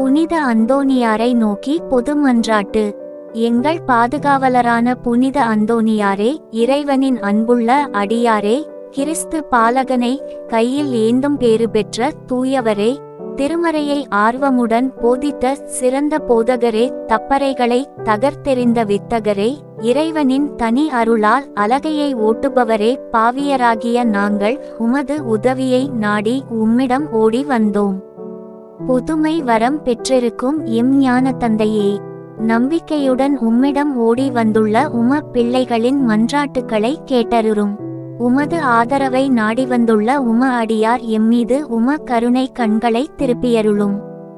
புனித அந்தோனியாரை நோக்கி பொது மன்றாட்டு எங்கள் பாதுகாவலரான புனித அந்தோனியாரே இறைவனின் அன்புள்ள அடியாரே கிறிஸ்து பாலகனை கையில் ஏந்தும் பேறு பெற்ற தூயவரே திருமறையை ஆர்வமுடன் போதித்த சிறந்த போதகரே தப்பறைகளை தகர்த்தெறிந்த வித்தகரே இறைவனின் தனி அருளால் அலகையை ஓட்டுபவரே பாவியராகிய நாங்கள் உமது உதவியை நாடி உம்மிடம் ஓடி வந்தோம். புதுமை வரம் பெற்றிருக்கும் எம் ஞான தந்தையே நம்பிக்கையுடன் உம்மிடம் ஓடி வந்துள்ள உம பிள்ளைகளின் மன்றாட்டுக்களை கேட்டருரும் உமது ஆதரவை நாடி வந்துள்ள உம அடியார் எம்மீது உம கருணை கண்களை திருப்பியருளும்.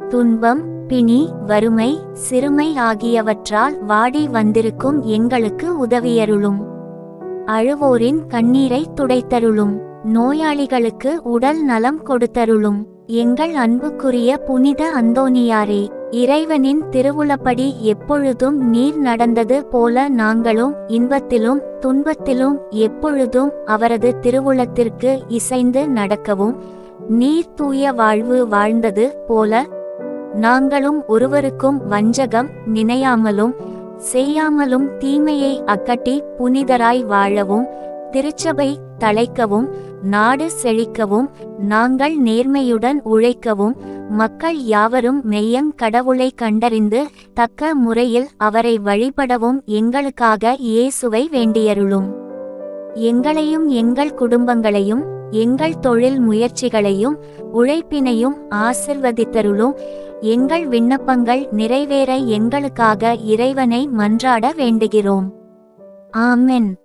துன்பம் பிணி வறுமை சிறுமை ஆகியவற்றால் வாடி வந்திருக்கும் எங்களுக்கு உதவியருளும். அழுவோரின் கண்ணீரை துடைத்தருளும். நோயாளிகளுக்கு உடல் நலம் கொடுத்தருளும். எங்கள் அன்புக்குரிய புனித அந்தோனியாரே இறைவனின் திருவுளப்படி எப்பொழுதும் நீர் நடந்தது போல நாங்களும் இன்பத்திலும் துன்பத்திலும் எப்பொழுதும் அவரது திருவுளத்திற்கு இசைந்து நடக்கவும் நீர் தூய வாழ்வு வாழ்ந்தது போல நாங்களும் ஒருவருக்கும் வஞ்சகம் நினையாமலும் செய்யாமலும் தீமையை அக்கட்டி புனிதராய் வாழவும் திருச்சபை தழைக்கவும் நாடு செழிக்கவும் நாங்கள் நேர்மையுடன் உழைக்கவும் மக்கள் யாவரும் மெய்யங் கடவுளை கண்டறிந்து தக்க முறையில் அவரை வழிபடவும் எங்களுக்காக இயேசுவை வேண்டியருளும். எங்களையும் எங்கள் குடும்பங்களையும் எங்கள் தொழில் முயற்சிகளையும் உழைப்பினையும் ஆசிர்வதித்தருளும். எங்கள் விண்ணப்பங்கள் நிறைவேற எங்களுக்காக இறைவனை மன்றாட வேண்டுகிறோம். ஆமென்.